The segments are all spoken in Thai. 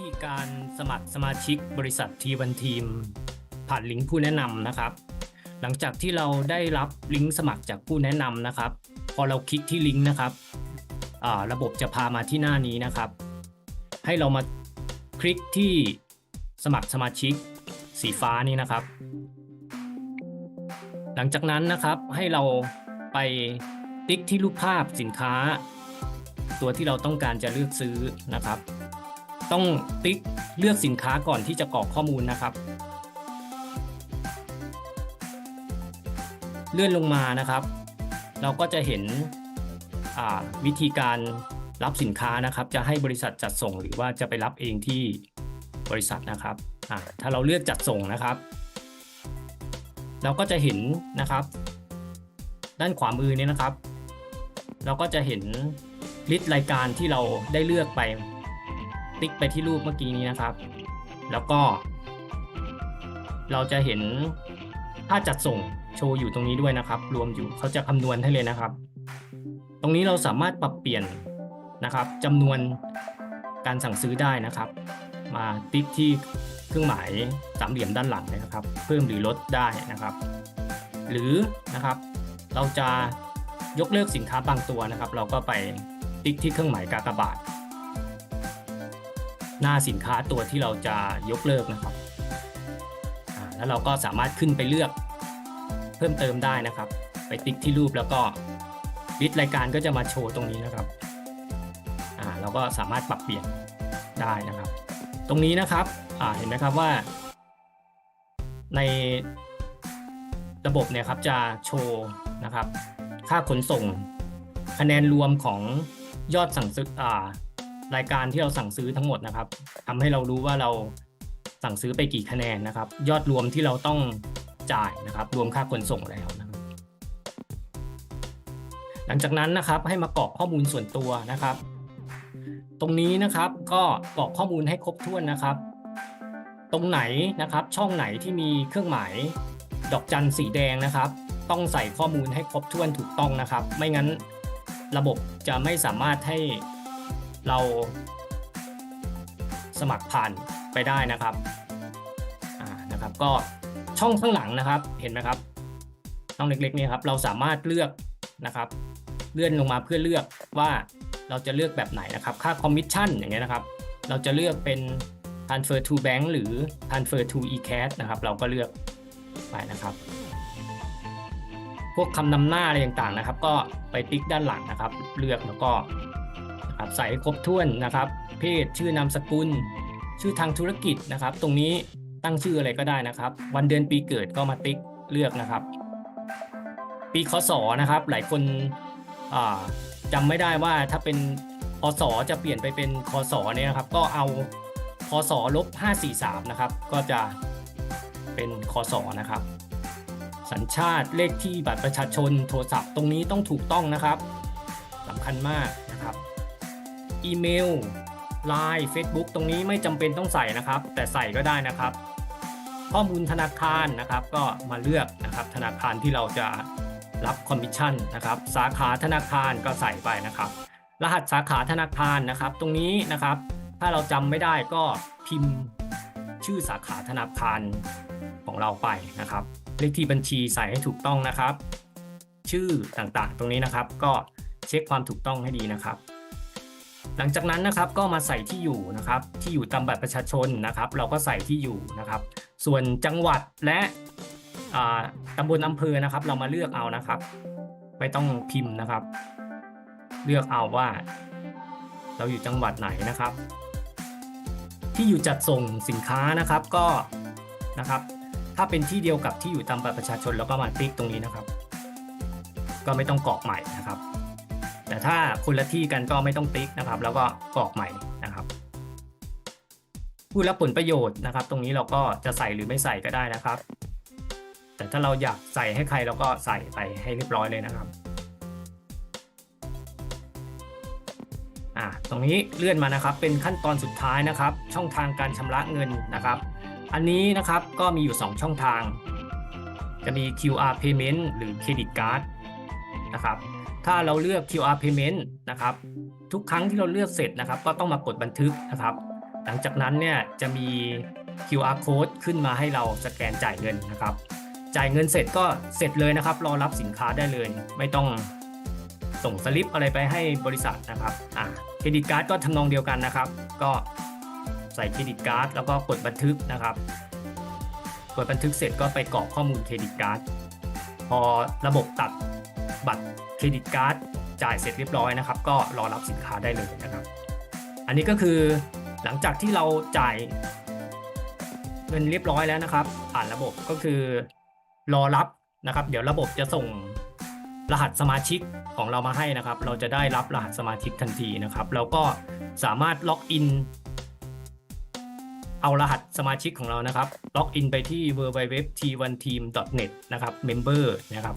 ธีการสมัครสมาชิกบริษัททีวันทีม ผ่านลิงก์ผู้แนะนำนะครับ หลังจากที่เราได้รับลิงก์สมัครจากผู้แนะนำนะครับ พอเราคลิกที่ลิงก์นะครับระบบจะพามาที่หน้านี้นะครับ ให้เรามาคลิกที่สมัครสมาชิกสีฟ้านี้นะครับ หลังจากนั้นนะครับให้เราไปติ๊กที่รูปภาพสินค้า ตัวที่เราต้องการจะเลือกซื้อนะครับ ต้องติ๊กเลือกสินค้าก่อนที่จะกรอกข้อมูลนะครับ เลื่อนลงมานะครับ เราก็จะเห็นวิธีการรับสินค้านะครับ จะให้บริษัทจัดส่งหรือว่าจะไปรับเองที่บริษัทนะครับถ้าเราเลือกจัดส่งนะครับ เราก็จะเห็นนะครับ ด้านขวามือนี้นะครับ เราก็จะเห็นลิสต์รายการที่เราได้เลือกไป ติ๊กไปที่รูปเมื่อกี้นี้นะครับ แล้วก็ เราจะเห็นค่าจัดส่งโชว์อยู่ตรงนี้ด้วยนะครับ รวมอยู่เขาจะคำนวณให้เลยนะครับ ตรงนี้เราสามารถปรับเปลี่ยนนะครับจำนวนการสั่งซื้อได้นะครับ มาติ๊กที่เครื่องหมายสามเหลี่ยมด้านหลังนะครับ เพิ่มหรือลดได้นะครับ หรือนะครับ เราจะยกเลิกสินค้าบางตัวนะครับ เราก็ไปติ๊กที่เครื่องหมายกากบาท หน้าสินค้าตัวที่เราจะยกเลิกนะครับ แล้วเราก็สามารถขึ้นไปเลือกเพิ่มเติมได้นะครับ ไปติ๊กที่รูปแล้วก็ลิสต์รายการก็จะมาโชว์ตรงนี้นะครับอ่าเราก็สามารถปรับเปลี่ยนได้นะครับ ตรงนี้นะครับอ่าเห็นไหมครับว่า ในระบบเนี่ยครับจะโชว์นะครับ ค่าขนส่ง คะแนนรวมของยอดสั่งซื้ออ่า รายการที่เราสั่งซื้อทั้งหมดนะครับทำให้เรารู้ว่าเราสั่งซื้อไปกี่คะแนนนะครับ ยอดรวมที่เราต้องจ่ายนะครับ รวมค่าขนส่งแล้วนะครับ หลังจากนั้นนะครับให้มากรอกข้อมูลส่วนตัวนะครับ ตรงนี้นะครับก็กรอกข้อมูลให้ครบถ้วนนะครับ ตรงไหนนะครับช่องไหนที่มีเครื่องหมายดอกจันสีแดงนะครับ ต้องใส่ข้อมูลให้ครบถ้วนถูกต้องนะครับ ไม่งั้นระบบจะไม่สามารถให้ เราสมัครผ่านไปได้นะครับอ่านะครับก็ช่องข้างหลังนะครับเห็นไหมครับช่องเล็กๆนี่ครับเราสามารถเลือกนะครับ เลื่อนลงมาเพื่อเลือกว่าเราจะเลือกแบบไหนนะครับ ค่าคอมมิชชั่นอย่างเงี้ยนะครับ เราจะเลือกเป็น transfer to bank หรือ transfer to e-cash นะครับ เราก็เลือกไปนะครับ พวกคำนำหน้าอะไรต่างๆนะครับ ก็ไปติ๊กด้านหลังนะครับ เลือกแล้วก็ นะครับใส่ครบถ้วนนะครับ เพศชื่อนามสกุล ชื่อทางธุรกิจนะครับ ตรงนี้ตั้งชื่ออะไรก็ได้นะครับ วันเดือนปีเกิดก็มาติ๊กเลือกนะครับ ปีคศนะครับ หลายคนอ่าจำไม่ได้ว่าถ้าเป็นพศจะเปลี่ยนไปเป็นคศเนี่ยนะครับ ก็เอาคศลบ543นะครับ ก็จะเป็นคศนะครับ สัญชาติเลขที่บัตรประชาชนโทรศัพท์ตรงนี้ต้องถูกต้องนะครับสำคัญมาก อีเมล Line Facebook ตรงนี้ไม่จำเป็นต้องใส่นะครับ แต่ใส่ก็ได้นะครับ ข้อมูลธนาคารนะครับก็มาเลือกนะครับธนาคารที่เราจะรับคอมมิชชั่นนะครับ สาขาธนาคารก็ใส่ไปนะครับ รหัสสาขาธนาคารนะครับ ตรงนี้นะครับ ถ้าเราจำไม่ได้ก็พิมพ์ชื่อสาขาธนาคารของเราไปนะครับ เลขที่บัญชีใส่ให้ถูกต้องนะครับ ชื่อต่างๆ ตรงนี้นะครับ ก็เช็คความถูกต้องให้ดีนะครับ หลังจากนั้นนะครับก็มาใส่ที่อยู่นะครับที่อยู่ตามบัตรประชาชนนะครับ เราก็ใส่ที่อยู่นะครับ ส่วนจังหวัดและตำบลอำเภอนะครับ เรามาเลือกเอานะครับ ไม่ต้องพิมพ์นะครับ เลือกเอาว่า เราอยู่จังหวัดไหนนะครับ ที่อยู่จัดส่งสินค้านะครับก็นะครับถ้าเป็นที่เดียวกับที่อยู่ตามบัตรประชาชนเราก็มาติ๊กตรงนี้นะครับ ก็ไม่ต้องกรอกใหม่นะครับ แต่ถ้าคนละที่กันก็ไม่ต้องติ๊กนะครับ แล้วก็กรอกใหม่นะครับผู้รับผลประโยชน์นะครับ ตรงนี้เราก็จะใส่หรือไม่ใส่ก็ได้นะครับ แต่ถ้าเราอยากใส่ให้ใครเราก็ใส่ไปให้เรียบร้อยเลยนะครับอ่าตรงนี้เลื่อนมานะครับ เป็นขั้นตอนสุดท้ายนะครับ ช่องทางการชำระเงินนะครับ อันนี้นะครับก็มีอยู่ 2 ช่องทาง จะมี QR payment หรือ credit card นะครับ ถ้าเราเลือก QR payment นะครับ ทุกครั้งที่เราเลือกเสร็จนะครับ ก็ต้องมากดบันทึกนะครับ หลังจากนั้นเนี่ยจะมี QR code ขึ้นมาให้เราสแกนจ่ายเงินนะครับ จ่ายเงินเสร็จก็เสร็จเลยนะครับ รอรับสินค้าได้เลย ไม่ต้องส่งสลิปอะไรไปให้บริษัทนะครับอ่าเครดิตการ์ดก็ทำนองเดียวกันนะครับ ก็ใส่เครดิตการ์ดแล้วก็กดบันทึกนะครับกดบันทึกเสร็จก็ไปกรอกข้อมูลเครดิตการ์ดพอระบบตัด บัตรเครดิตการ์ดจ่ายเสร็จเรียบร้อยนะครับ ก็รอรับสินค้าได้เลยนะครับ อันนี้ก็คือหลังจากที่เราจ่ายเงินเรียบร้อยแล้วนะครับ ผ่านระบบก็คือรอรับนะครับ เดี๋ยวระบบจะส่งรหัสสมาชิกของเรามาให้นะครับ เราจะได้รับรหัสสมาชิกทันทีนะครับ แล้วก็สามารถล็อกอิน เอารหัสสมาชิกของเรานะครับ ล็อกอินไปที่ www.t1team.net นะครับ member นะครับ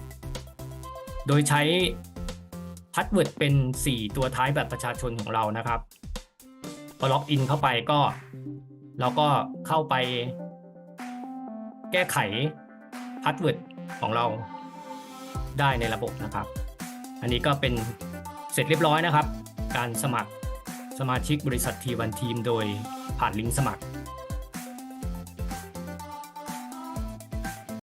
โดยใช้พาสเวิร์ดเป็น 4 ตัวท้ายบัตรประชาชนของเรานะครับพอล็อกอินเข้าไปก็เราก็เข้าไป แก้ไขพาสเวิร์ดของเราได้ในระบบนะครับ อันนี้ก็เป็นเสร็จเรียบร้อยนะครับ การสมัครสมาชิกบริษัท T1 Team โดยผ่านลิงก์สมัคร